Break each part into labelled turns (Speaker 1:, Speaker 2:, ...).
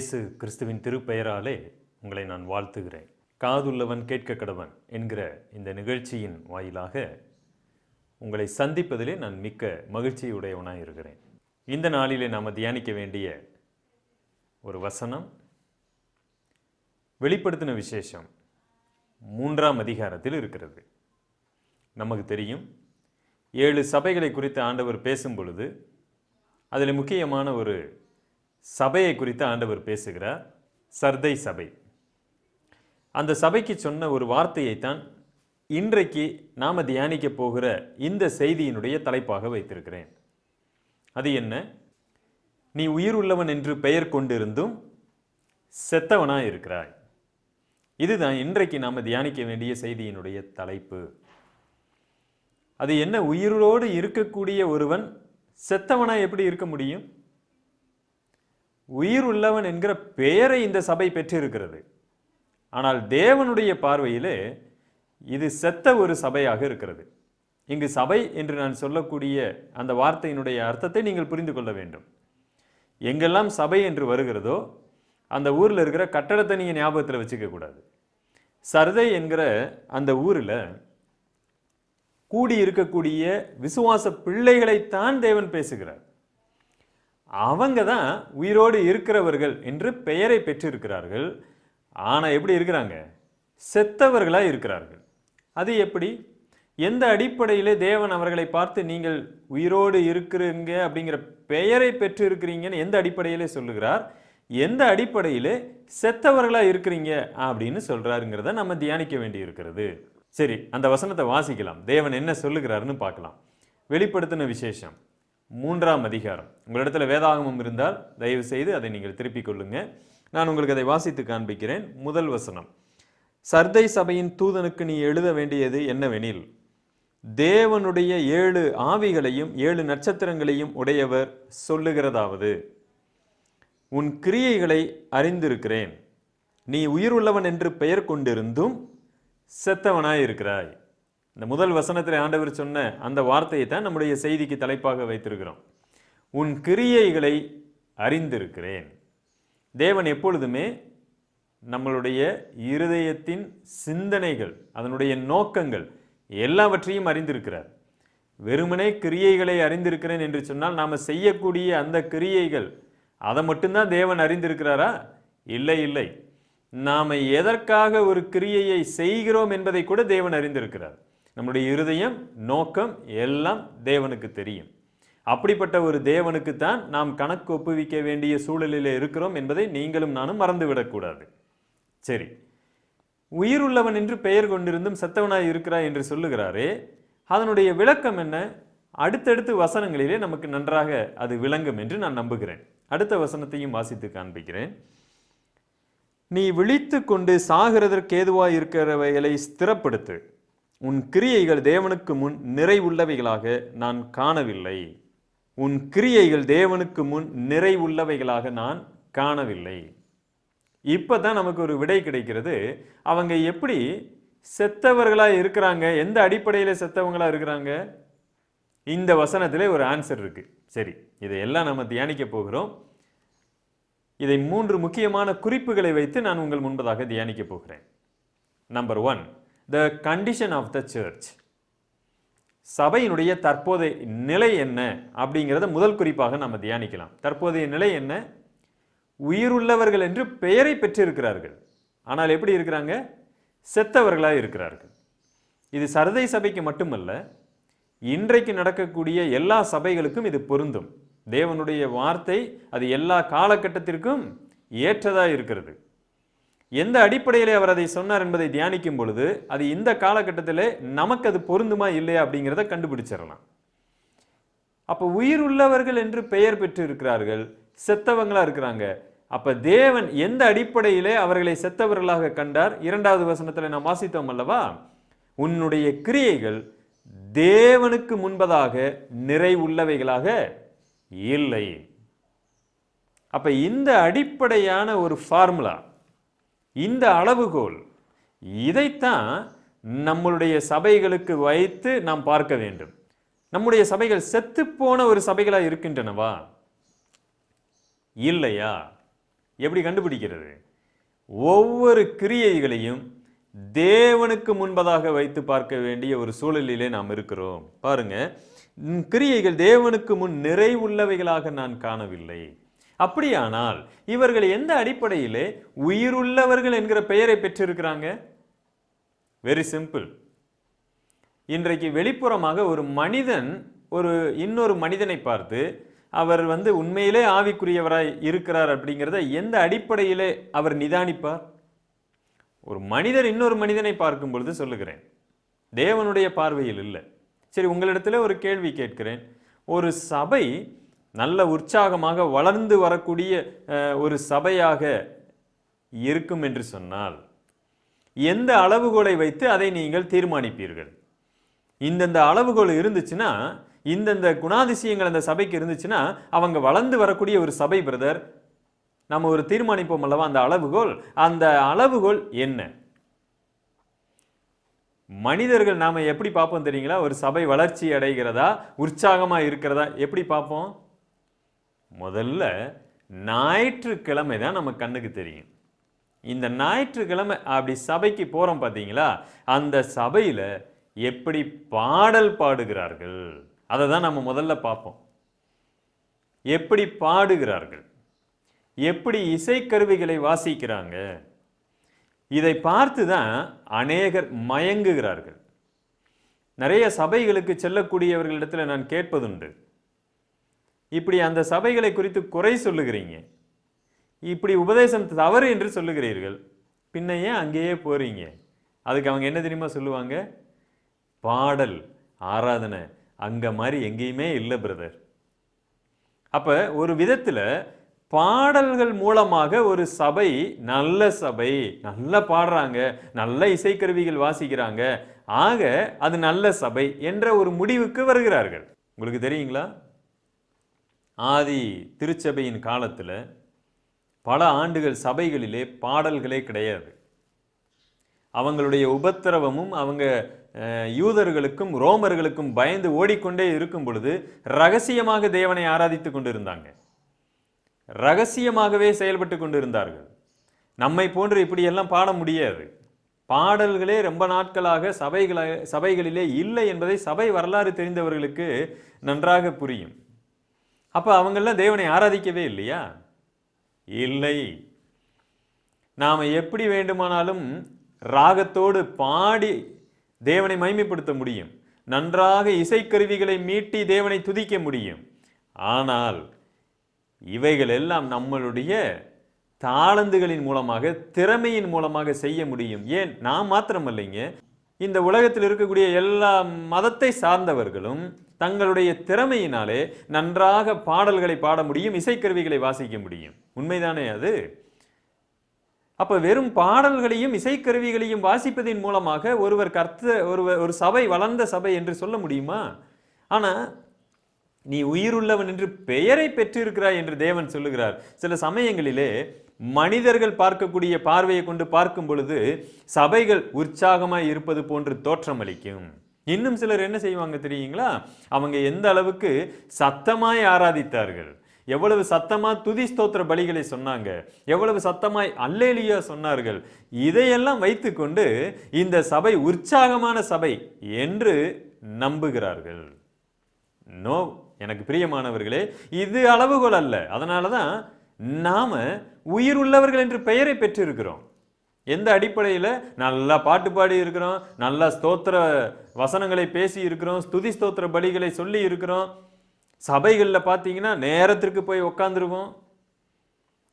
Speaker 1: இயேசு கிறிஸ்துவின் திருப்பெயராலே உங்களை நான் வாழ்த்துகிறேன். காதுள்ளவன் கேட்க கடவன் என்கிற இந்த நிகழ்ச்சியின் வாயிலாக உங்களை சந்திப்பதிலே நான் மிக்க மகிழ்ச்சியுடையவனாக இருக்கிறேன். இந்த நாளிலே நாம் தியானிக்க வேண்டிய ஒரு வசனம் வெளிப்படுத்தின விசேஷம் மூன்றாம் அதிகாரத்தில் இருக்கிறது. நமக்கு தெரியும் ஏழு சபைகளை குறித்து ஆண்டவர் பேசும் பொழுது அதில் முக்கியமான ஒரு சபையை குறித்து ஆண்டவர் பேசுகிறார். சர்தை சபை. அந்த சபைக்கு சொன்ன ஒரு வார்த்தையைத்தான் இன்றைக்கு நாம் தியானிக்க போகிற இந்த செய்தியினுடைய தலைப்பாக வைத்திருக்கிறேன். அது என்ன? நீ உயிர் உள்ளவன் என்று பெயர் கொண்டிருந்தும் செத்தவனாக இருக்கிறாய். இதுதான் இன்றைக்கு நாம் தியானிக்க வேண்டிய செய்தியினுடைய தலைப்பு. அது என்ன? உயிரோடு இருக்கக்கூடிய ஒருவன் செத்தவனாக எப்படி இருக்க முடியும்? உயிர் உள்ளவன் என்கிற பெயரை இந்த சபை பெற்றிருக்கிறது. ஆனால் தேவனுடைய பார்வையிலே இது செத்த ஒரு சபையாக இருக்கிறது. இங்கு சபை என்று நான் சொல்லக்கூடிய அந்த வார்த்தையினுடைய அர்த்தத்தை நீங்கள் புரிந்து கொள்ள வேண்டும். எங்கெல்லாம் சபை என்று வருகிறதோ அந்த ஊரில் இருக்கிற கட்டடத்தை நீங்கள் ஞாபகத்தில் வச்சுக்க கூடாது. சர்தை என்கிற அந்த ஊரில் கூடி இருக்கக்கூடிய விசுவாச பிள்ளைகளைத்தான் தேவன் பேசுகிறார். அவங்க தான் உயிரோடு இருக்கிறவர்கள் என்று பெயரை பெற்றிருக்கிறார்கள். ஆனால் எப்படி இருக்கிறாங்க? செத்தவர்களாக இருக்கிறார்கள். அது எப்படி? எந்த அடிப்படையிலே தேவன் அவர்களை பார்த்து நீங்கள் உயிரோடு இருக்கிறீங்க அப்படிங்கிற பெயரை பெற்று இருக்கிறீங்கன்னு எந்த அடிப்படையிலே சொல்லுகிறார்? எந்த அடிப்படையிலே செத்தவர்களாக இருக்கிறீங்க அப்படின்னு சொல்கிறாருங்கிறத நம்ம தியானிக்க வேண்டி இருக்கிறது சரி அந்த வசனத்தை வாசிக்கலாம். தேவன் என்ன சொல்லுகிறாருன்னு பார்க்கலாம். வெளிப்படுத்தின விசேஷம். மூன்றாம் அதிகாரம். உங்களிடத்தில் வேதாகமம் இருந்தால் தயவு செய்து அதை நீங்கள் திருப்பிக் கொள்ளுங்கள் நான் உங்களுக்கு அதை வாசித்து காண்பிக்கிறேன். முதல் வசனம். சர்தை சபையின் தூதனுக்கு நீ எழுத வேண்டியது என்னவெனில் தேவனுடைய ஏழு ஆவிகளையும் ஏழு நட்சத்திரங்களையும் உடையவர் சொல்லுகிறதாவது. உன் கிரியைகளை அறிந்திருக்கிறேன். நீ உயிருள்ளவன் என்று பெயர் கொண்டிருந்தும் செத்தவனாய் இருக்கிறாய் இந்த முதல் வசனத்தில் ஆண்டவர் சொன்ன அந்த வார்த்தையை தான் நம்முடைய செய்திக்கு தலைப்பாக வைத்திருக்கிறோம். உன் கிரியைகளை அறிந்திருக்கிறேன். தேவன் எப்பொழுதுமே நம்மளுடைய இருதயத்தின் சிந்தனைகள் அதனுடைய நோக்கங்கள் எல்லாவற்றையும் அறிந்திருக்கிறார். வெறுமனே கிரியைகளை அறிந்திருக்கிறேன் என்று சொன்னால் நாம் செய்யக்கூடிய அந்த கிரியைகள் அதை மட்டும்தான் தேவன் அறிந்திருக்கிறாரா? இல்லை இல்லை. நாம் எதற்காக ஒரு கிரியையை செய்கிறோம் என்பதை கூட தேவன் அறிந்திருக்கிறார். நம்முடைய இருதயம் நோக்கம் எல்லாம் தேவனுக்கு தெரியும். அப்படிப்பட்ட ஒரு தேவனுக்கு தான் நாம் கணக்கு ஒப்புவிக்க வேண்டிய சூழலில் இருக்கிறோம் என்பதை நீங்களும் நானும் மறந்துவிடக்கூடாது. சரி. உயிர் உள்ளவன் என்று பெயர் கொண்டிருந்தும் செத்தவனாய் இருக்கிறாய் என்று சொல்லுகிறாரே அதனுடைய விளக்கம் என்ன? அடுத்தடுத்து வசனங்களிலே நமக்கு நன்றாக அது விளங்கும் என்று நான் நம்புகிறேன். அடுத்த வசனத்தையும் வாசித்து காண்பிக்கிறேன். நீ விழித்து கொண்டு சாகிறதற்கு ஏதுவாய் இருக்கிறவைகளை ஸ்திரப்படுத்து. உன் கிரியைகள் தேவனுக்கு முன் நிறைவுள்ளவைகளாக நான் காணவில்லை. உன் கிரியைகள் தேவனுக்கு முன் நிறைவுள்ளவைகளாக நான் காணவில்லை. இப்போ தான் நமக்கு ஒரு விடை கிடைக்கிறது. அவங்க எப்படி செத்தவர்களாக இருக்கிறாங்க? எந்த அடிப்படையில் செத்தவங்களாக இருக்கிறாங்க? இந்த வசனத்திலே ஒரு ஆன்சர் இருக்குது சரி இதையெல்லாம் நம்ம தியானிக்க போகிறோம். இதை மூன்று முக்கியமான குறிப்புகளை வைத்து நான் உங்கள் முன்பதாக தியானிக்க போகிறேன். Number one the condition of the church சபையினுடைய தற்போதைய நிலை என்ன அப்படிங்கிறத முதல் குறிப்பாக நம்ம தியானிக்கலாம். தற்போதைய நிலை என்ன? உயிருள்ளவர்கள் என்று பெயரை பெற்றிருக்கிறார்கள். ஆனால் எப்படி இருக்கிறாங்க? செத்தவர்களாக இருக்கிறார்கள். இது சரதை சபைக்கு மட்டுமல்ல இன்றைக்கு நடக்கக்கூடிய எல்லா சபைகளுக்கும் இது பொருந்தும். தேவனுடைய வார்த்தை அது எல்லா காலகட்டத்திற்கும் ஏற்றதாக இருக்கிறது. எந்த அடிப்படையிலே அவர் அதை சொன்னார் என்பதை தியானிக்கும் பொழுது அது இந்த காலகட்டத்தில் நமக்கு அது பொருந்துமா இல்லையா அப்படிங்கிறத கண்டுபிடிச்சிடலாம். அப்போ உயிர் உள்ளவர்கள் என்று பெயர் பெற்று இருக்கிறார்கள் செத்தவங்களாக இருக்கிறாங்க. அப்போ தேவன் எந்த அடிப்படையிலே அவர்களை செத்தவர்களாக கண்டார்? இரண்டாவது வசனத்தில் நாம் வாசித்தோம் அல்லவா? உன்னுடைய கிரியைகள் தேவனுக்கு முன்பதாக நிறைவுள்ளவைகளாக இல்லை. அப்போ இந்த அடிப்படையான ஒரு ஃபார்முலா இந்த அளவுகோல். இதைத்தான் நம்மளுடைய சபைகளுக்கு வைத்து நாம் பார்க்க வேண்டும். நம்முடைய சபைகள் செத்துப்போன ஒரு சபைகளாக இருக்கின்றனவா? இல்லையா? எப்படி கண்டுபிடிக்கிறது? ஒவ்வொரு கிரியைகளையும் தேவனுக்கு முன்பதாக வைத்து பார்க்க வேண்டிய ஒரு சூழலிலே நாம் இருக்கிறோம். பாருங்க கிரியைகள் தேவனுக்கு முன் நிறைவுள்ளவைகளாக நான் காணவில்லை. அப்படியானால் இவர்கள் எந்த அடிப்படையிலே உயிருள்ளவர்கள் என்கிற பெயரை பெற்றிருக்கிறாங்க? வெரி சிம்பிள் இன்றைக்கு வெளிப்புறமாக ஒரு மனிதன் ஒரு இன்னொரு மனிதனை பார்த்து அவர் வந்து உண்மையிலே ஆவிக்குரியவராய் இருக்கிறார் அப்படிங்கிறத எந்த அடிப்படையிலே அவர் நிதானிப்பார்? ஒரு மனிதர் இன்னொரு மனிதனை பார்க்கும் பொழுது சொல்லுகிறேன். தேவனுடைய பார்வையில் இல்லை. சரி உங்களிடத்தில் ஒரு கேள்வி கேட்கிறேன். ஒரு சபை நல்ல உற்சாகமாக வளர்ந்து வரக்கூடிய ஒரு சபையாக இருக்கும் என்று சொன்னால் எந்த அளவுகோலை வைத்து அதை நீங்கள் தீர்மானிப்பீர்கள்? இந்தந்த அளவுகோல் இருந்துச்சுன்னா இந்தந்த குணாதிசயங்கள் அந்த சபைக்கு இருந்துச்சுன்னா அவங்க வளர்ந்து வரக்கூடிய ஒரு சபை பிரதர் நம்ம ஒரு தீர்மானிப்போம் அல்லவா அந்த அளவுகோல்? அந்த அளவுகோல் என்ன? மனிதர்கள் நாம் எப்படி பார்ப்போம் தெரியுங்களா? ஒரு சபை வளர்ச்சி அடைகிறதா? உற்சாகமாக இருக்கிறதா? எப்படி பார்ப்போம்? முதல்ல ஞாயிற்றுக்கிழமை தான் நம்ம கண்ணுக்கு தெரியும். இந்த ஞாயிற்றுக்கிழமை அப்படி சபைக்கு போகிறோம் பார்த்தீங்களா அந்த சபையில் எப்படி பாடல் பாடுகிறார்கள்? அதை தான் நம்ம முதல்ல பார்ப்போம். எப்படி பாடுகிறார்கள்? எப்படி இசைக்கருவிகளை வாசிக்கிறாங்க? இதை பார்த்து தான் அநேகர் மயங்குகிறார்கள். நிறைய சபைகளுக்கு செல்லக்கூடியவர்களிடத்தில் நான் கேட்பதுண்டு. இப்படி அந்த சபைகளை குறித்து குறை சொல்லுகிறீங்க. இப்படி உபதேசம் தவறு என்று சொல்லுகிறீர்கள். பின்ன ஏன் அங்கேயே போகிறீங்க அதுக்கு அவங்க என்ன தெரியுமா சொல்லுவாங்க? பாடல் ஆராதனை அங்கே மாதிரி எங்கேயுமே இல்லை பிரதர். அப்போ ஒரு விதத்தில் பாடல்கள் மூலமாக ஒரு சபை நல்ல சபை நல்லா பாடுறாங்க நல்ல இசைக்கருவிகள் வாசிக்கிறாங்க ஆக அது நல்ல சபை என்ற ஒரு முடிவுக்கு வருகிறார்கள். உங்களுக்கு தெரியுங்களா? ஆதி திருச்சபையின் காலத்தில் பல ஆண்டுகள் சபைகளிலே பாடல்களே கிடையாது. அவங்களுடைய உபத்திரவமும் அவங்க யூதர்களுக்கும் ரோமர்களுக்கும் பயந்து ஓடிக்கொண்டே இருக்கும் பொழுது ரகசியமாக தேவனை ஆராதித்து கொண்டிருந்தாங்க. ரகசியமாகவே செயல்பட்டு கொண்டிருந்தார்கள். நம்மை போன்று இப்படியெல்லாம் பாட முடியாது. பாடல்களே ரொம்ப நாட்களாக சபைகள சபைகளிலே இல்லை என்பதை சபை வரலாறு தெரிந்தவர்களுக்கு நன்றாக புரியும். அப்போ அவங்கெல்லாம் தேவனை ஆராதிக்கவே இல்லையா? இல்லை. நாம் எப்படி வேண்டுமானாலும் ராகத்தோடு பாடி தேவனை மைமைப்படுத்த முடியும். நன்றாக இசைக்கருவிகளை மீட்டி தேவனை துதிக்க முடியும். ஆனால் இவைகள் எல்லாம் நம்மளுடைய தாளந்துகளின் மூலமாக திறமையின் மூலமாக செய்ய முடியும். ஏன்? நான் மாத்திரமல்லைங்க. இந்த உலகத்தில் இருக்கக்கூடிய எல்லா மதத்தை சார்ந்தவர்களும் தங்களுடைய திறமையினாலே நன்றாக பாடல்களை பாட முடியும் இசைக்கருவிகளை வாசிக்க முடியும். உண்மைதானே அது? அப்போ வெறும் பாடல்களையும் இசைக்கருவிகளையும் வாசிப்பதின் மூலமாக ஒருவர் கர்த்த ஒருவர் ஒரு சபை வளர்ந்த சபை என்று சொல்ல முடியுமா? ஆனால் நீ உயிருள்ளவன் என்று பெயரை பெற்றிருக்கிறாய் என்று தேவன் சொல்லுகிறார். சில சமயங்களிலே மனிதர்கள் பார்க்கக்கூடிய பார்வையை கொண்டு பார்க்கும் பொழுது சபைகள் உற்சாகமாய் இருப்பது போன்று தோற்றமளிக்கும். இன்னும் சிலர் என்ன செய்வாங்க தெரியுங்களா? அவங்க எந்த அளவுக்கு சத்தமாய் ஆராதித்தார்கள். எவ்வளவு சத்தமாக துதி ஸ்தோத்திர பலிகளை சொன்னாங்க. எவ்வளவு சத்தமாய் அல்லேலியா சொன்னார்கள். இதையெல்லாம் வைத்துக்கொண்டு இந்த சபை உற்சாகமான சபை என்று நம்புகிறார்கள். நோ எனக்கு பிரியமானவர்களே இது அளவுகோல் அல்ல. அதனால தான் நாம் உயிர் உள்ளவர்கள் என்று பெயரை பெற்றிருக்கிறோம். எந்த அடிப்படையில்? நல்லா பாட்டு பாடி இருக்கிறோம் நல்லா ஸ்தோத்திர வசனங்களை பேசி இருக்கிறோம் ஸ்துதி ஸ்தோத்திர பலிகளை சொல்லி இருக்கிறோம். சபைகளில் பார்த்தீங்கன்னா நேரத்திற்கு போய் உக்காந்துருவோம்.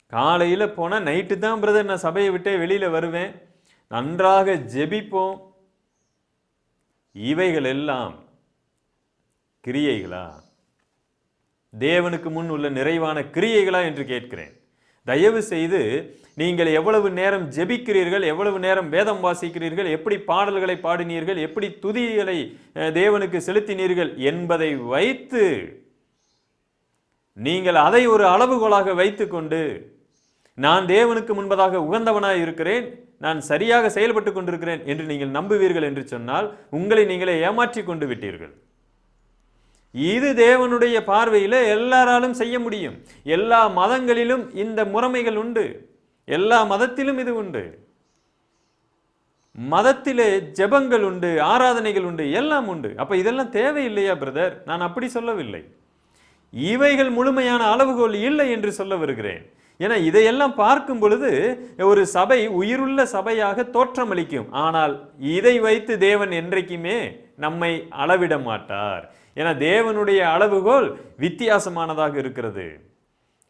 Speaker 1: காலையில் போனால் நைட்டு தான் பிரதர் நான் சபையை விட்டே வெளியில் வருவேன். நன்றாக ஜெபிப்போம். இவைகள் எல்லாம் கிரியைகளா? தேவனுக்கு முன் உள்ள நிறைவான கிரியைகளா என்று கேட்கிறேன். தயவு செய்து நீங்கள் எவ்வளவு நேரம் ஜெபிக்கிறீர்கள் எவ்வளவு நேரம் வேதம் வாசிக்கிறீர்கள் எப்படி பாடல்களை பாடினீர்கள் எப்படி துதிகளை தேவனுக்கு செலுத்தினீர்கள் என்பதை வைத்து நீங்கள் அதை ஒரு அளவுகோலாக வைத்துக்கொண்டு நான் தேவனுக்கு முன்பதாக உகந்தவனாக இருக்கிறேன் நான் சரியாக செயல்பட்டு கொண்டிருக்கிறேன் என்று நீங்கள் நம்புவீர்கள் என்று சொன்னால் உங்களை நீங்களே ஏமாற்றி கொண்டு விட்டீர்கள். இது தேவனுடைய பார்வையில் எல்லாராலும் செய்ய முடியும். எல்லா மதங்களிலும் இந்த முறைமைகள் உண்டு. எல்லா மதத்திலும் இது உண்டு. மதத்திலே ஜெபங்கள் உண்டு ஆராதனைகள் உண்டு எல்லாம் உண்டு. அப்போ இதெல்லாம் தேவையில்லையா பிரதர்? நான் அப்படி சொல்லவில்லை. இவைகள் முழுமையான அளவுகோல் இல்லை என்று சொல்ல வருகிறேன். ஏன்னா இதையெல்லாம் பார்க்கும் பொழுது ஒரு சபை உயிருள்ள சபையாக தோற்றமளிக்கும். ஆனால் இதை வைத்து தேவன் என்றைக்குமே நம்மை அளவிட மாட்டார். ஏன்னா தேவனுடைய அளவுகோல் வித்தியாசமானதாக இருக்கிறது.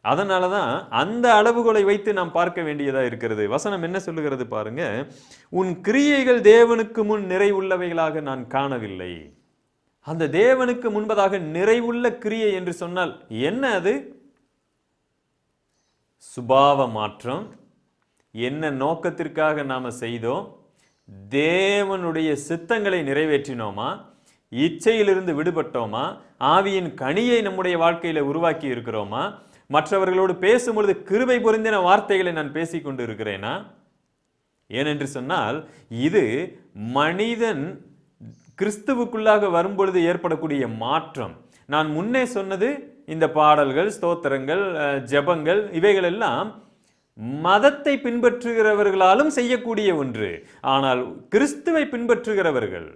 Speaker 1: அதனால தான் அந்த அளவுகோலை வைத்து நாம் பார்க்க வேண்டியதாக இருக்கிறது. வசனம் என்ன சொல்லுகிறது பாருங்க. உன் கிரியைகள் தேவனுக்கு முன் நிறைவுள்ளவைகளாக நான் காணவில்லை. அந்த தேவனுக்கு முன்பதாக நிறைவுள்ள கிரியை என்று சொன்னால் என்ன அது? சுபாவ மாற்றம். என்ன நோக்கத்திற்காக நாம் செய்தோம்? தேவனுடைய சித்தங்களை நிறைவேற்றினோமா? இச்சையிலிருந்து விடுபட்டோமா? ஆவியின் கனியை நம்முடைய வாழ்க்கையில் உருவாக்கி இருக்கிறோமா? மற்றவர்களோடு பேசும்பொழுது கிருபை பொருந்தின வார்த்தைகளை நான் பேசிக் கொண்டு இருக்கிறேனா ஏனென்று சொன்னால் இது மனிதன் கிறிஸ்துவுக்குள்ளாக வரும்பொழுது ஏற்படக்கூடிய மாற்றம். நான் முன்னே சொன்னது இந்த பாடல்கள் ஸ்தோத்திரங்கள் ஜபங்கள் ஜெபங்கள் மதத்தை பின்பற்றுகிறவர்களாலும் செய்யக்கூடிய ஒன்று. ஆனால் கிறிஸ்துவை பின்பற்றுகிறவர்கள்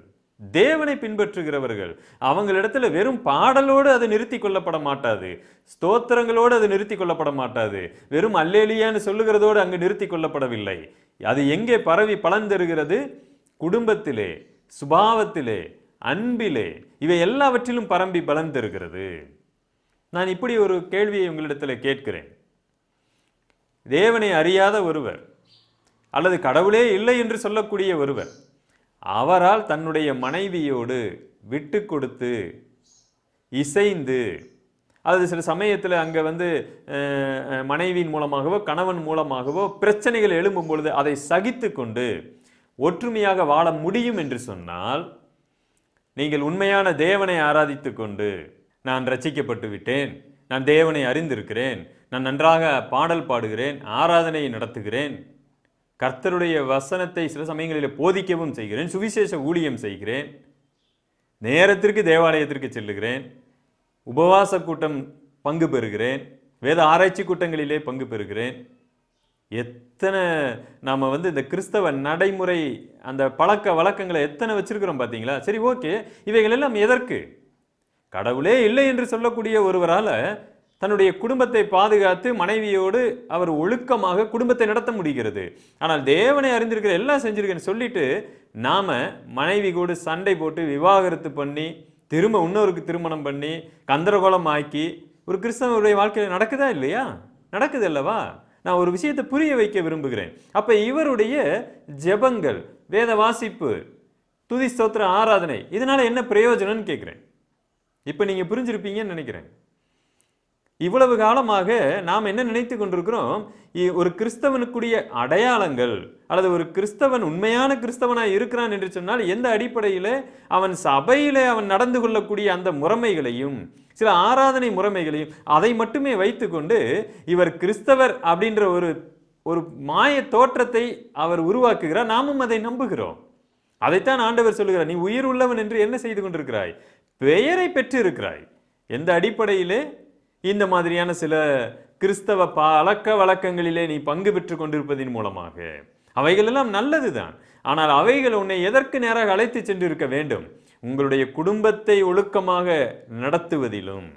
Speaker 1: தேவனை பின்பற்றுகிறவர்கள். அவங்களிடத்துல வெறும் பாடலோடு அது நிறுத்தி கொள்ளப்பட மாட்டாது. ஸ்தோத்திரங்களோடு அது நிறுத்தி கொள்ளப்பட மாட்டாது. வெறும் அல்லேலியான்னு சொல்லுகிறதோடு அங்கு நிறுத்தி கொள்ளப்படவில்லை. அது எங்கே பரவி பலன் தருகிறது? குடும்பத்திலே சுபாவத்திலே அன்பிலே. இவை எல்லாவற்றிலும் பரம்பி பலன் தருகிறது. நான் இப்படி ஒரு கேள்வியை உங்களிடத்தில் கேட்கிறேன். தேவனை அறியாத ஒருவர் அல்லது கடவுளே இல்லை என்று சொல்லக்கூடிய ஒருவர் அவரால் தன்னுடைய மனைவியோடு விட்டு கொடுத்து இசைந்து அது சில சமயத்தில் அங்கே வந்து மனைவியின் மூலமாகவோ கணவன் மூலமாகவோ பிரச்சனைகள் எழும்பும் பொழுது அதை சகித்து கொண்டு ஒற்றுமையாக வாழ முடியும் என்று சொன்னால் நீங்கள் உண்மையான தேவனை ஆராதித்து கொண்டு நான் ரசிக்கப்பட்டு விட்டேன் நான் தேவனை அறிந்திருக்கிறேன் நான் நன்றாக பாடல் பாடுகிறேன் ஆராதனையை நடத்துகிறேன் கர்த்தருடைய வசனத்தை சில சமயங்களில் போதிக்கவும் செய்கிறேன் சுவிசேஷ ஊழியம் செய்கிறேன் நேரத்திற்கு தேவாலயத்திற்கு செல்லுகிறேன் உபவாச கூட்டம் பங்கு பெறுகிறேன் வேத ஆராய்ச்சி கூட்டங்களிலே பங்கு பெறுகிறேன். எத்தனை நாம் வந்து இந்த கிறிஸ்தவ நடைமுறை அந்த பழக்க வழக்கங்களை எத்தனை வச்சிருக்கிறோம் பார்த்தீங்களா சரி ஓகே இவைகள் எல்லாம் எதற்கு? கடவுளே இல்லை என்று சொல்லக்கூடிய ஒருவரால் தன்னுடைய குடும்பத்தை பாதுகாத்து மனைவியோடு அவர் ஒழுக்கமாக குடும்பத்தை நடத்த முடிகிறது. ஆனால் தேவனை அறிந்திருக்கிற எல்லாம் செஞ்சிருக்கேன்னு சொல்லிட்டு நாம மனைவி கூட சண்டை போட்டு விவாகரத்து பண்ணி திரும்ப இன்னொருக்கு திருமணம் பண்ணி கந்தரகோலம் ஆக்கி ஒரு கிறிஸ்தவருடைய வாழ்க்கையில் நடக்குதா இல்லையா? நடக்குது அல்லவா? நான் ஒரு விஷயத்தை புரிய வைக்க விரும்புகிறேன். அப்போ இவருடைய ஜெபங்கள் வேத வாசிப்பு துதி ஸ்தோத்திர ஆராதனை இதனால் என்ன பிரயோஜனம்னு கேட்குறேன் இப்போ நீங்கள் புரிஞ்சிருப்பீங்கன்னு நினைக்கிறேன். இவ்வளவு காலமாக நாம் என்ன நினைத்து கொண்டிருக்கிறோம்? இ- ஒரு கிறிஸ்தவனுக்குரிய அடையாளங்கள் அல்லது ஒரு கிறிஸ்தவன் உண்மையான கிறிஸ்தவனாக இருக்கிறான் என்று சொன்னால் எந்த அடிப்படையில்? அவன் சபையில் அவன் நடந்து கொள்ளக்கூடிய அந்த முறைமைகளையும் சில ஆராதனை முறைமைகளையும் அதை மட்டுமே வைத்துக்கொண்டு இவர் கிறிஸ்தவர் அப்படின்ற ஒரு ஒரு மாய தோற்றத்தை அவர் உருவாக்குகிறார். நாமும் அதை நம்புகிறோம். அதைத்தான் ஆண்டவர் சொல்லுகிறார். நீ உயிர் உள்ளவன் என்று என்ன செய்து கொண்டிருக்கிறாய்? பெயரை பெற்று இருக்கிறாய் எந்த அடிப்படையிலே? இந்த மாதிரியான சில கிறிஸ்தவ பழக்க வழக்கங்களிலே நீ பங்கு பெற்று கொண்டிருப்பதின் மூலமாக. அவைகளெல்லாம் நல்லது தான் ஆனால் அவைகள் உன்னை எதற்கு நேராக அழைத்து சென்றிருக்க வேண்டும்? உங்களுடைய குடும்பத்தை ஒழுக்கமாக நடத்துவதிலும்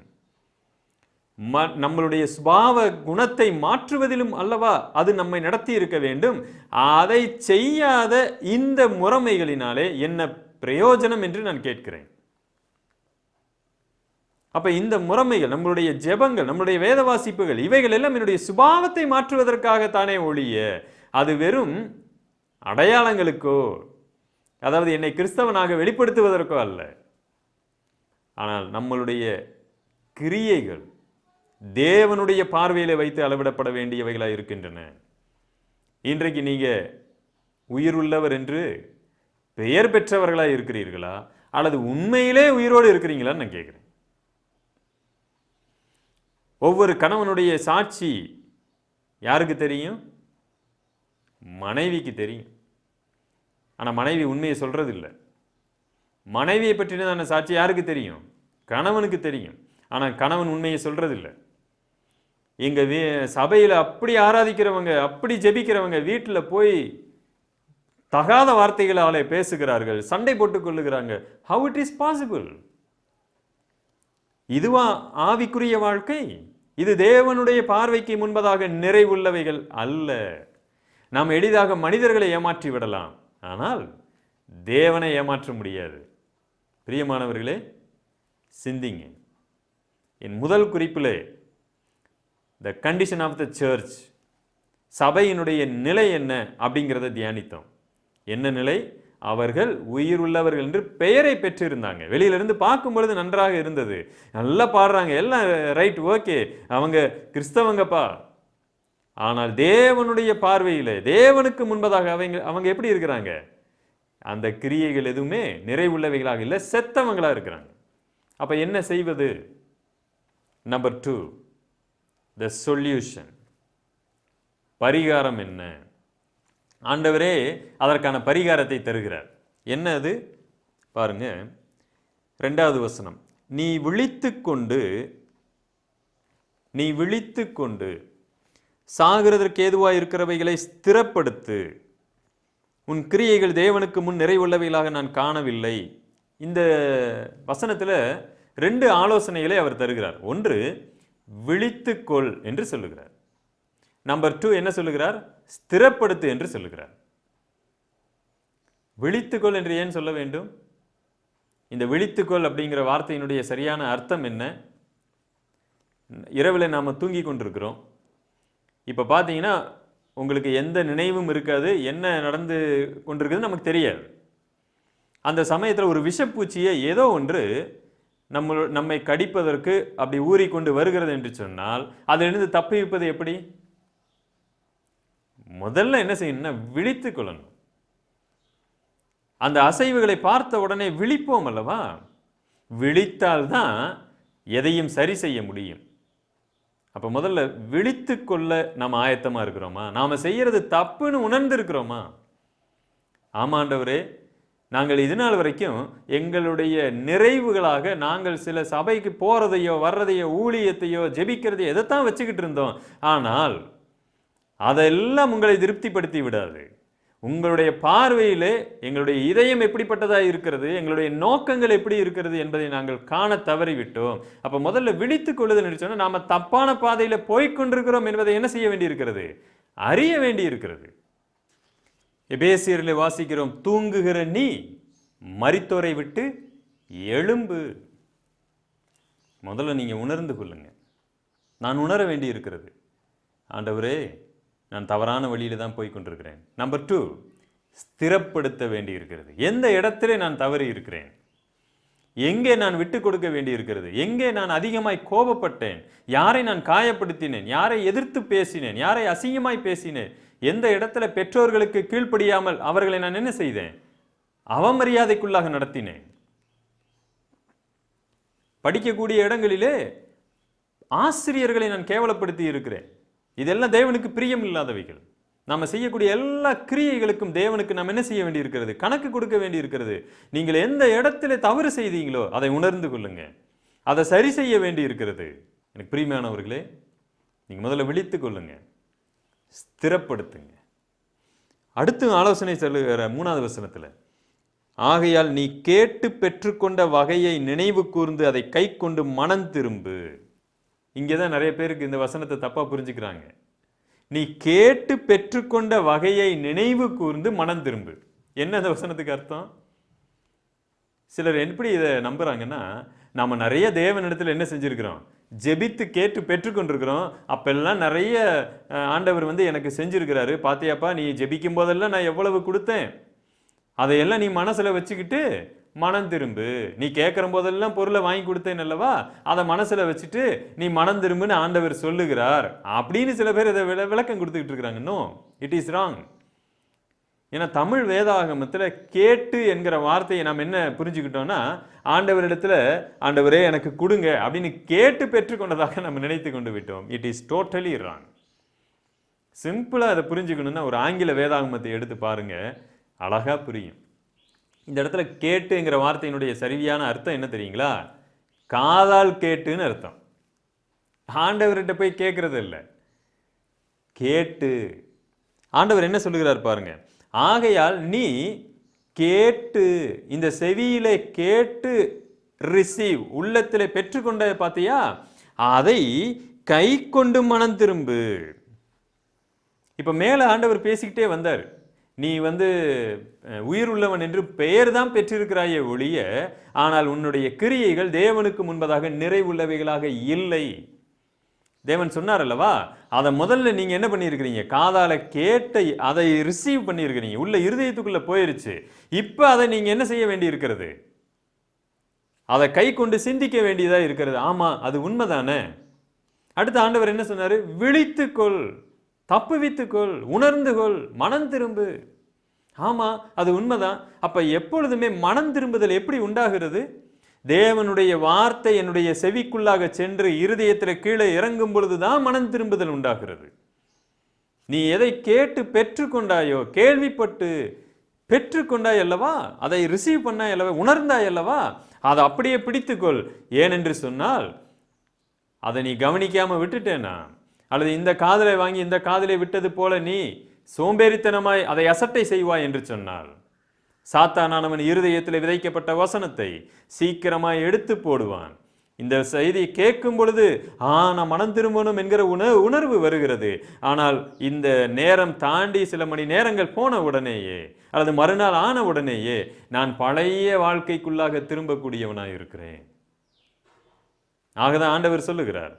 Speaker 1: ம- நம்மளுடைய சுபாவ குணத்தை மாற்றுவதிலும் அல்லவா அது நம்மை நடத்தி இருக்க வேண்டும்? அதை செய்யாத இந்த முறைமைகளினாலே என்ன பிரயோஜனம் என்று நான் கேட்கிறேன். அப்போ இந்த முறைமைகள் நம்மளுடைய ஜெபங்கள் நம்மளுடைய வேத வாசிப்புகள் இவைகள் எல்லாம் என்னுடைய சுபாவத்தை மாற்றுவதற்காகத்தானே ஒழிய அது வெறும் அடையாளங்களுக்கோ அதாவது என்னை கிறிஸ்தவனாக வெளிப்படுத்துவதற்கோ அல்ல. ஆனால் நம்மளுடைய கிரியைகள் தேவனுடைய பார்வையில் வைத்து அளவிடப்பட வேண்டியவைகளாக இருக்கின்றன. இன்றைக்கு நீங்கள் உயிர் உள்ளவர் என்று பெயர் பெற்றவர்களாக இருக்கிறீர்களா? அல்லது உண்மையிலே உயிரோடு இருக்கிறீங்களான்னு நான் கேட்குறேன். ஒவ்வொரு கணவனுடைய சாட்சி யாருக்கு தெரியும்? மனைவிக்கு தெரியும். ஆனால் மனைவி உண்மையை சொல்கிறது இல்லை மனைவியை பற்றினதான சாட்சி யாருக்கு தெரியும்? கணவனுக்கு தெரியும். ஆனால் கணவன் உண்மையை சொல்கிறதில்ல எங்கள் வீ சபையில் அப்படி ஆராதிக்கிறவங்க அப்படி ஜெபிக்கிறவங்க வீட்டில் போய் தகாத வார்த்தைகளாலே பேசுகிறார்கள் சண்டை போட்டுக் கொள்ளுகிறாங்க. ஹவு இட் இஸ் பாசிபிள் இதுவா ஆவிக்குரிய வாழ்க்கை? இது தேவனுடைய பார்வைக்கு முன்பதாக நிறைவுள்ளவைகள் அல்ல. நாம் எளிதாக மனிதர்களை ஏமாற்றி விடலாம். ஆனால் தேவனை ஏமாற்ற முடியாது. பிரியமானவர்களே சிந்திங்க. என் முதல் குறிப்பிலே the condition of the church சபையினுடைய நிலை என்ன? அப்படிங்கிறத தியானித்தோம். என்ன நிலை? அவர்கள் உயிர் உள்ளவர்கள் என்று பெயரை பெற்றிருந்தாங்க. வெளியிலிருந்து பார்க்கும் பொழுது நன்றாக இருந்தது. நல்லா பாடுறாங்க. எல்லாம் ரைட் ஓகே அவங்க கிறிஸ்தவங்கப்பா. ஆனால் தேவனுடைய பார்வையில் தேவனுக்கு முன்பதாக அவங்க அவங்க எப்படி இருக்கிறாங்க? அந்த கிரியைகள் எதுவுமே நிறைவுள்ளவைகளாக இல்லை செத்தவங்களாக இருக்கிறாங்க. அப்போ என்ன செய்வது? நம்பர் டூ த சொல்யூஷன் பரிகாரம் என்ன? ஆண்டவரே அதற்கான பரிகாரத்தை தருகிறார். என்ன அது பாருங்க. ரெண்டாவது வசனம். நீ விழித்து கொண்டு நீ விழித்து கொண்டு சாகிறதற்கு ஏதுவாக இருக்கிறவைகளை ஸ்திரப்படுத்து. உன் கிரியைகள் தேவனுக்கு முன் நிறைவுள்ளவைகளாக நான் காணவில்லை. இந்த வசனத்தில் ரெண்டு ஆலோசனைகளை அவர் தருகிறார். ஒன்று விழித்துக்கொள் என்று சொல்லுகிறார். நம்பர் டூ என்ன சொல்லுகிறார்? ஸ்திரப்படுத்து என்று சொல்லுகிறார். விழித்துக்கொள் என்று ஏன் சொல்ல வேண்டும்? இந்த விழித்துக்கொள் அப்படிங்கிற வார்த்தையினுடைய சரியான அர்த்தம் என்ன? இரவில் நாம் தூங்கி கொண்டிருக்கிறோம். இப்போ பார்த்தீங்கன்னா உங்களுக்கு எந்த நினைவும் இருக்காது என்ன நடந்து கொண்டிருக்குதுன்னு நமக்கு தெரியாது. அந்த சமயத்தில் ஒரு விஷப்பூச்சியை ஏதோ ஒன்று நம்ம நம்மை கடிப்பதற்கு அப்படி ஊறிக்கொண்டு வருகிறது என்று சொன்னால் அதிலிருந்து தப்பிப்பது எப்படி? முதல்ல என்ன செய்யணும்னா விழித்து கொள்ளணும். அந்த அசைவுகளை பார்த்த உடனே விழிப்போம் அல்லவா? விழித்தால்தான் எதையும் சரி செய்ய முடியும். அப்போ முதல்ல விழித்து கொள்ள நாம் ஆயத்தமாக இருக்கிறோமா? நாம் செய்கிறது தப்புன்னு உணர்ந்திருக்கிறோமா? ஆமாண்டவரே நாங்கள் இது நாள் வரைக்கும் எங்களுடைய நிறைவுகளாக நாங்கள் சில சபைக்கு போகிறதையோ வர்றதையோ ஊழியத்தையோ ஜெபிக்கிறதையோ எதைத்தான் வச்சுக்கிட்டு இருந்தோம். ஆனால் அதெல்லாம் உங்களை திருப்திப்படுத்தி விடாது. உங்களுடைய பார்வையிலே எங்களுடைய இதயம் எப்படிப்பட்டதாக இருக்கிறது எங்களுடைய நோக்கங்கள் எப்படி இருக்கிறது என்பதை நாங்கள் காண தவறிவிட்டோம். அப்போ முதல்ல விழித்து கொள்ளுதல் சொன்னா நாம் தப்பான பாதையில் போய்கொண்டிருக்கிறோம் என்பதை என்ன செய்ய வேண்டியிருக்கிறது? அறிய வேண்டியிருக்கிறது. எபேசியரில் வாசிக்கிறோம் தூங்குகிற நீ மரித்தோரை விட்டு எழும்பு. முதல்ல நீங்கள் உணர்ந்து கொள்ளுங்க. நான் உணர வேண்டி இருக்கிறது ஆண்டவரே நான் தவறான வழியில் தான் போய் கொண்டிருக்கிறேன். நம்பர் டூ ஸ்திரப்படுத்த வேண்டி இருக்கிறது எந்த இடத்திலே நான் தவறி இருக்கிறேன்? எங்கே நான் விட்டு கொடுக்க வேண்டி இருக்கிறது எங்கே நான் அதிகமாய் கோபப்பட்டேன்? யாரை நான் காயப்படுத்தினேன்? யாரை எதிர்த்து பேசினேன்? யாரை அசிங்கமாய் பேசினேன்? எந்த இடத்துல பெற்றோர்களுக்கு கீழ்ப்படியாமல் அவர்களை நான் என்ன செய்தேன்? அவமரியாதைக்குள்ளாக நடத்தினேன். படிக்கக்கூடிய இடங்களிலே ஆசிரியர்களை நான் கேவலப்படுத்தி இருக்கிறேன். இதெல்லாம் தேவனுக்கு பிரியம் இல்லாதவைகள். நாம் செய்யக்கூடிய எல்லா கிரியைகளுக்கும் தேவனுக்கு நாம் என்ன செய்ய வேண்டியிருக்கிறது? கணக்கு கொடுக்க வேண்டியிருக்கிறது. நீங்கள் எந்த இடத்துல தவறு செய்தீங்களோ அதை உணர்ந்து கொள்ளுங்க. அதை சரி செய்ய வேண்டி இருக்கிறது எனக்கு பிரியமானவர்களே நீங்கள் முதல்ல விழித்து கொள்ளுங்க. ஸ்திரப்படுத்துங்க. அடுத்து ஆலோசனை சொல்லுகிற மூணாவது வசனத்தில் ஆகையால் நீ கேட்டு பெற்றுக்கொண்ட வகையை நினைவு கூர்ந்து அதை கை கொண்டு மனம் திரும்பு. இங்கே தான் நிறைய பேருக்கு இந்த வசனத்தை தப்பாக புரிஞ்சுக்கிறாங்க. நீ கேட்டு பெற்றுக்கொண்ட வகையை நினைவு கூர்ந்து மனம் திரும்பு. என்ன அந்த வசனத்துக்கு அர்த்தம்? சிலர் எப்படி இதை நம்புகிறாங்கன்னா நாம் நிறைய தேவனிடத்தில் என்ன செஞ்சுருக்கிறோம்? ஜெபித்து கேட்டு பெற்றுக்கொண்டிருக்கிறோம். அப்பெல்லாம் நிறைய ஆண்டவர் வந்து எனக்கு செஞ்சுருக்கிறாரு. பாத்தியாப்பா நீ ஜெபிக்கும் போதெல்லாம் நான் எவ்வளவு கொடுத்தேன்? அதையெல்லாம் நீ மனசில் வச்சுக்கிட்டு மனம் திரும்பு. நீ கேட்குற போதெல்லாம் பொருளை வாங்கி கொடுத்தேன் அல்லவா? அதை மனசில் வச்சுட்டு நீ மனம் திரும்புன்னு ஆண்டவர் சொல்லுகிறார். அப்படின்னு சில பேர் இதை விள- விளக்கம் கொடுத்துக்கிட்டு இருக்கிறாங்க. இன்னும் இட் இஸ் ராங் ஏன்னா தமிழ் வேதாகமத்தில் கேட்டு என்கிற வார்த்தையை நாம் என்ன புரிஞ்சுக்கிட்டோம்னா ஆண்டவரிடத்தில் ஆண்டவரே எனக்கு கொடுங்க அப்படின்னு கேட்டு பெற்றுக்கொண்டதாக நம்ம நினைத்து கொண்டு விட்டோம். இட் இஸ் டோட்டலி ராங் சிம்பிளாக அதை புரிஞ்சுக்கணுன்னா ஒரு ஆங்கில வேதாகமத்தை எடுத்து பாருங்கள் அழகாக புரியும். இந்த இடத்துல கேட்டுங்கிற வார்த்தையினுடைய சரியான அர்த்தம் என்ன தெரியுங்களா? காதால் கேட்டுன்னு அர்த்தம். ஆண்டவர்கிட்ட போய் கேட்குறது இல்லை. கேட்டு. ஆண்டவர் என்ன சொல்லுகிறார் பாருங்க. ஆகையால் நீ கேட்டு இந்த செவியிலே கேட்டு ரிசீவ் உள்ளத்தில் பெற்றுக்கொண்ட பார்த்தியா அதை கை கொண்டு மனம் திரும்பு. இப்போ மேலே ஆண்டவர் பேசிக்கிட்டே வந்தார். நீ வந்து உயிர் உள்ளவன் என்று பெயர் தான் பெற்றிருக்கிறாயே ஒழிய ஆனால் உன்னுடைய கிரியைகள் தேவனுக்கு முன்பதாக நிறைவுள்ளவைகளாக இல்லை. தேவன் சொன்னார் அல்லவா? அதை முதல்ல நீங்கள் என்ன பண்ணியிருக்கிறீங்க? காதால் கேட்ட அதை ரிசீவ் பண்ணியிருக்கிறீங்க. உள்ள இருதயத்துக்குள்ளே போயிருச்சு. இப்போ அதை நீங்கள் என்ன செய்ய வேண்டி இருக்கிறது அதை கை கொண்டு சிந்திக்க வேண்டியதாக இருக்கிறது. ஆமாம் அது உண்மைதானே? அடுத்த ஆண்டவர் என்ன சொன்னார்? விழித்துக்கொள். தப்புவித்துக்கொள் உணர்ந்து கொள் மனம் திரும்பு. ஆமா அது உண்மைதான். அப்ப எப்பொழுதுமே மனம் திரும்புதல் எப்படி உண்டாகிறது? தேவனுடைய வார்த்தை என்னுடைய செவிக்குள்ளாக சென்று இருதயத்தில் கீழே இறங்கும் பொழுதுதான் மனம் திரும்புதல் உண்டாகிறது. நீ எதை கேட்டு பெற்றுக்கொண்டாயோ கேள்விப்பட்டு பெற்றுக்கொண்டாய் அல்லவா? அதை ரிசீவ் பண்ணாய் அல்லவா? உணர்ந்தாய் அல்லவா? அதை அப்படியே பிடித்துக்கொள். ஏனென்று சொன்னால் அதை நீ கவனிக்காம விட்டுட்டேனா? அல்லது இந்த காதலை வாங்கி இந்த காதலை விட்டது போல நீ சோம்பேறித்தனமாய் அதை அசட்டை செய்வாய் என்று சொன்னாள். சாத்தானவன் இருதயத்தில் விதைக்கப்பட்ட வசனத்தை சீக்கிரமாய் எடுத்து போடுவான். இந்த செய்தியை கேட்கும் பொழுது ஆ நான் மனம் திரும்பணும் என்கிற உண உணர்வு வருகிறது. ஆனால் இந்த நேரம் தாண்டி சில மணி நேரங்கள் போன உடனேயே அல்லது மறுநாள் ஆன உடனேயே நான் பழைய வாழ்க்கைக்குள்ளாக திரும்பக்கூடியவனாக இருக்கிறேன் ஆகதான் ஆண்டவர் சொல்லுகிறார்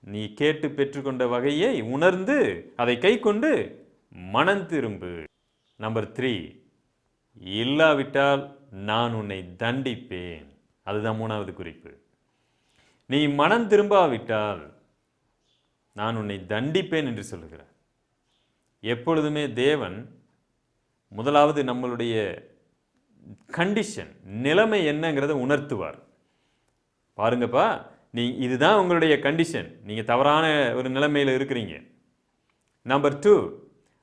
Speaker 1: நீ கேட்டு பெற்றுக்கொண்ட வகையை உணர்ந்து அதை கை கொண்டு மனம் திரும்பு. Number three. இல்லாவிட்டால் நான் உன்னை தண்டிப்பேன். அதுதான் மூணாவது குறிப்பு. நீ மனம் திரும்பாவிட்டால் நான் உன்னை தண்டிப்பேன் என்று சொல்கிறார் எப்பொழுதுமே தேவன் முதலாவது நம்மளுடைய கண்டிஷன் நிலைமை என்னங்கிறத உணர்த்துவார். பாருங்கப்பா நீ இதுதான் உங்களுடைய கண்டிஷன் நீங்கள் தவறான ஒரு நிலைமையில் இருக்கிறீங்க. நம்பர் டூ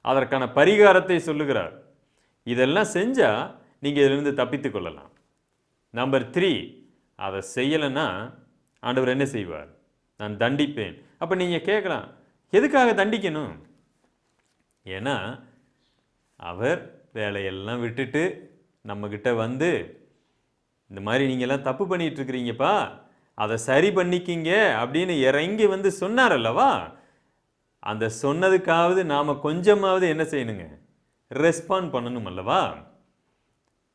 Speaker 1: அதற்கான பரிகாரத்தை சொல்லுகிறார். இதெல்லாம் செஞ்சால் நீங்கள் இதிலிருந்து தப்பித்து கொள்ளலாம். நம்பர் த்ரீ அதை செய்யலைன்னா ஆண்டவர் என்ன செய்வார்? நான் தண்டிப்பேன். அப்போ நீங்கள் கேட்கலாம் எதுக்காக தண்டிக்கணும்? ஏன்னா அவர் வேலையெல்லாம் விட்டுட்டு நம்மக்கிட்ட வந்து இந்த மாதிரி நீங்கள்லாம் தப்பு பண்ணிகிட்ருக்கிறீங்கப்பா அதை சரி பண்ணிக்கிங்க அப்படின்னு இறங்கி வந்து சொன்னார் அல்லவா? அந்த சொன்னதுக்காவது நாம் கொஞ்சமாவது என்ன செய்யணுங்க? ரெஸ்பாண்ட் பண்ணணும் அல்லவா?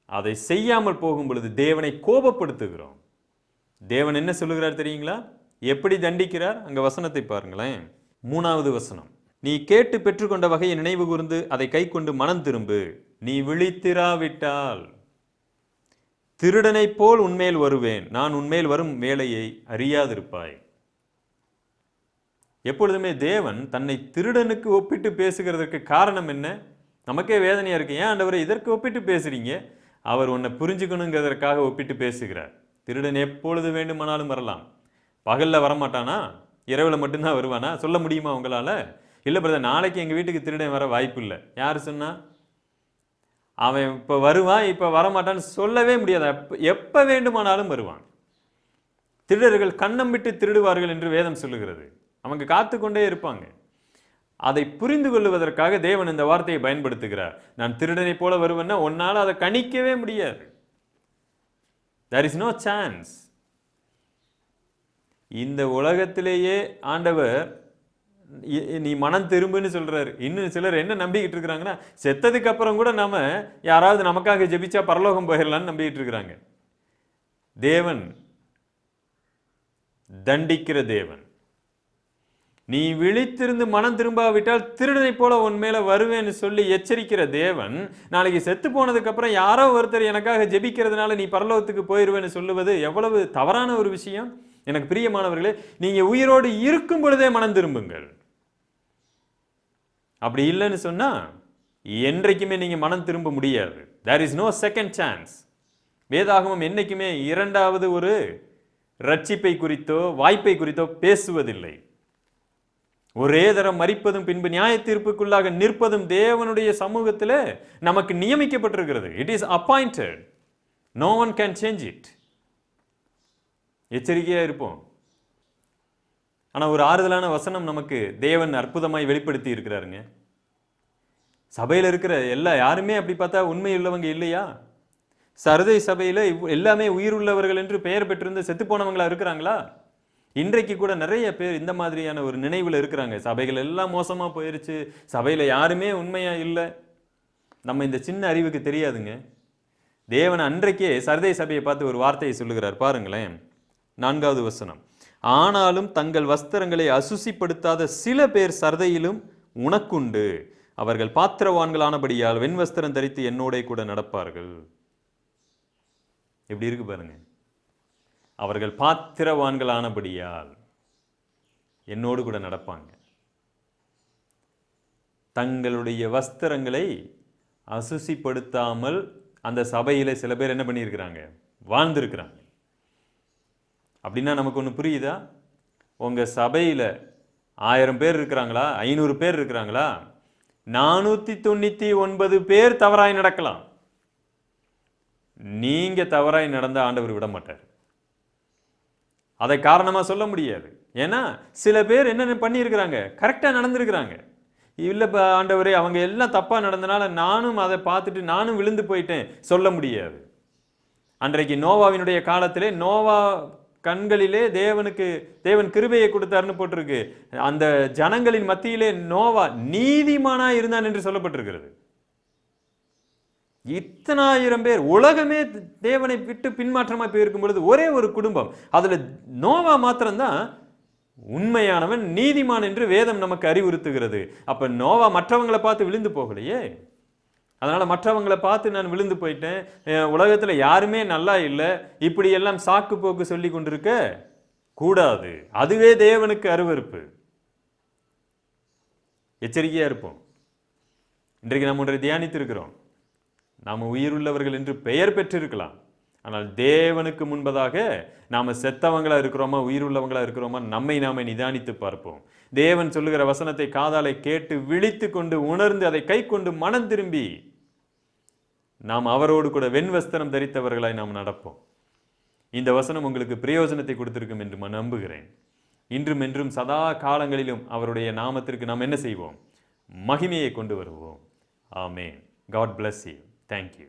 Speaker 1: அதை செய்யாமல் போகும் பொழுது தேவனை கோபப்படுத்துகிறோம். தேவன் என்ன சொல்லுகிறார் தெரியுங்களா? எப்படி தண்டிக்கிறார்? அங்கே வசனத்தை பாருங்களேன். மூணாவது வசனம். நீ கேட்டு பெற்றுக்கொண்ட வகையை நினைவு கூர்ந்து அதை கை கொண்டு மனம் திரும்பு. நீ விழித்திராவிட்டால். திருடனைப் போல் உன்மேல் வருவேன். நான் உன்மேல் வரும் வேலையை அறியாதிருப்பாய். எப்பொழுதுமே தேவன் தன்னை திருடனுக்கு ஒப்பிட்டு பேசுகிறதற்கு காரணம் என்ன? நமக்கே வேதனையாக இருக்கு. ஏன் ஆண்டவரை இதற்கு ஒப்பிட்டு பேசுறீங்க? அவர் உன்னை புரிஞ்சுக்கணுங்கிறதற்காக ஒப்பிட்டு பேசுகிறார். திருடன் எப்பொழுது வேண்டுமானாலும் வரலாம். பகலில் வரமாட்டானா? இரவில் மட்டும்தான் வருவானா? சொல்ல முடியுமா உங்களால்? இல்லை பிரதர் நாளைக்கு எங்கள் வீட்டுக்கு திருடன் வர வாய்ப்பு இல்லை. யார் சொன்னால் அவன் இப்போ வருவான் இப்போ வரமாட்டான்னு சொல்லவே முடியாது. எப்போ வேண்டுமானாலும் வருவான். திருடர்கள் கண்ணம் விட்டு திருடுவார்கள் என்று வேதம் சொல்லுகிறது. அவங்க காத்து கொண்டே இருப்பாங்க. அதை புரிந்து கொள்வதற்காக தேவன் இந்த வார்த்தையை பயன்படுத்துகிறார். நான் திருடனை போல வருவேன்னா உன்னால் அதை கணிக்கவே முடியாது. தர் இஸ் நோ சான்ஸ் இந்த உலகத்திலேயே ஆண்டவர் நீ மனம் திரும்புன்னு சொல்கிறாரு இன்னும் சிலர் என்ன நம்பிக்கிட்டு இருக்கிறாங்கன்னா செத்ததுக்கு அப்புறம் கூட நாம் யாராவது நமக்காக ஜெபிச்சா பரலோகம் போயிடலாம்னு நம்பிக்கிட்டு இருக்கிறாங்க. தேவன் தண்டிக்கிற தேவன். நீ விழித்திருந்து மனம் திரும்பாவிட்டால் திருடனை போல உன் மேலே வருவேன்னு சொல்லி எச்சரிக்கிற தேவன் நாளைக்கு செத்து போனதுக்கப்புறம் யாரோ ஒருத்தர் எனக்காக ஜெபிக்கிறதுனால நீ பரலோகத்துக்கு போயிடுவேன்னு சொல்லுவது எவ்வளவு தவறான ஒரு விஷயம். எனக்கு பிரியமானவர்களே நீங்கள் உயிரோடு இருக்கும் பொழுதே மனம் திரும்புங்கள். அப்படி இல்லைன்னு சொன்னால் என்றைக்குமே நீங்கள் மனம் திரும்ப முடியாது. There is no second chance வேதாகமம் என்றைக்குமே இரண்டாவது ஒரு ரட்சிப்பை குறித்தோ வாய்ப்பை குறித்தோ பேசுவதில்லை. ஒரே தரம் மறிப்பதும் பின்பு நியாய தீர்ப்புக்குள்ளாக நிற்பதும் தேவனுடைய சமூகத்தில் நமக்கு நியமிக்கப்பட்டிருக்கிறது. It is appointed no one can change it எச்சரிக்கையாக இருப்போம். ஆனால் ஒரு ஆறுதலான வசனம் நமக்கு தேவன் அற்புதமாய் வெளிப்படுத்தி இருக்கிறாருங்க. சபையில் இருக்கிற எல்லா யாருமே அப்படி பார்த்தா உண்மை உள்ளவங்க இல்லையா? சரதை சபையில் எல்லாமே உயிர் உள்ளவர்கள் என்று பெயர் பெற்றிருந்து செத்து போனவங்களா இருக்கிறாங்களா? இன்றைக்கு கூட நிறைய பேர் இந்த மாதிரியான ஒரு நினைவில் இருக்கிறாங்க. சபைகள் எல்லாம் மோசமாக போயிருச்சு. சபையில் யாருமே உண்மையாக இல்லை. நம்ம இந்த சின்ன அறிவுக்கு தெரியாதுங்க. தேவன் அன்றைக்கே சரதை சபையை பார்த்து ஒரு வார்த்தையை சொல்லுகிறார். பாருங்களேன். நான்காவது வசனம். ஆனாலும் தங்கள் வஸ்திரங்களை அசுசிப்படுத்தாத சில பேர் சரதையிலும் உனக்குண்டு. அவர்கள் பாத்திரவான்களானபடியால் வெண் வஸ்திரம் தரித்து என்னோட கூட நடப்பார்கள். எப்படி இருக்கு பாருங்க. அவர்கள் பாத்திரவான்களானபடியால் என்னோடு கூட நடப்பாங்க. தங்களுடைய வஸ்திரங்களை அசுசிப்படுத்தாமல் அந்த சபையில் சில பேர் என்ன பண்ணியிருக்கிறாங்க? வாழ்ந்திருக்கிறாங்க. அப்படின்னா நமக்கு ஒன்று புரியுதா? உங்கள் சபையில் ஆயிரம் பேர் இருக்கிறாங்களா? ஐநூறு பேர் இருக்கிறாங்களா? நானூற்றி தொண்ணூற்றி ஒன்பது பேர் தவறாய் நடக்கலாம். நீங்கள் தவறாய் நடந்த ஆண்டவர் விட மாட்டார். அதை காரணமாக சொல்ல முடியாது. ஏன்னா சில பேர் என்னென்ன பண்ணியிருக்கிறாங்க? கரெக்டாக நடந்திருக்கிறாங்க. இல்லை இப்போ ஆண்டவரே அவங்க எல்லாம் தப்பாக நடந்தனால நானும் அதை பார்த்துட்டு நானும் விழுந்து போயிட்டேன். சொல்ல முடியாது. அன்றைக்கு நோவாவினுடைய காலத்திலே நோவா கண்களிலே தேவனுக்கு தேவன் கிருபையை கொடுத்தாருன்னு போட்டிருக்கு. அந்த ஜனங்களின் மத்தியிலே நோவா நீதிமானா இருந்தான் என்று சொல்லப்பட்டிருக்கிறது. இத்தனாயிரம் பேர் உலகமே தேவனை விட்டு பின்மாற்றமாக போயிருக்கும் பொழுது ஒரே ஒரு குடும்பம். அதில் நோவா மாத்திரம்தான் உண்மையானவன் நீதிமான் என்று வேதம் நமக்கு அறிவுறுத்துகிறது. அப்போ நோவா மற்றவங்களை பார்த்து விழுந்து போகலையே? அதனால் மற்றவங்களை பார்த்து நான் விழுந்து போயிட்டேன். உலகத்தில் யாருமே நல்லா இல்லை. இப்படி எல்லாம் சாக்கு போக்கு சொல்லி கொண்டிருக்க கூடாது. அதுவே தேவனுக்கு அருவருப்பு. எச்சரிக்கையாக இருப்போம். இன்றைக்கு நாம் ஒன்றை தியானித்திருக்கிறோம். நாம் உயிருள்ளவர்கள் என்று பெயர் பெற்றிருக்கலாம். ஆனால் தேவனுக்கு முன்பதாக நாம் செத்தவங்களா இருக்கிறோமா உயிருள்ளவங்களா இருக்கிறோமா நம்மை நாம நிதானித்து பார்ப்போம். தேவன் சொல்லுகிற வசனத்தை காதாலை கேட்டு விழித்து கொண்டு உணர்ந்து அதை கை கொண்டு மனம் திரும்பி நாம் அவரோடு கூட வெண்வஸ்திரம் தரித்தவர்களாய் நாம் நடப்போம். இந்த வசனம் உங்களுக்கு பிரயோஜனத்தை கொடுத்திருக்கும் என்று நான் நம்புகிறேன். இன்றும் என்றும் சதா காலங்களிலும் அவருடைய நாமத்திற்கு நாம் என்ன செய்வோம்? மகிமையை கொண்டு வருவோம். ஆமே காட் பிளஸ் யூ தேங்க்யூ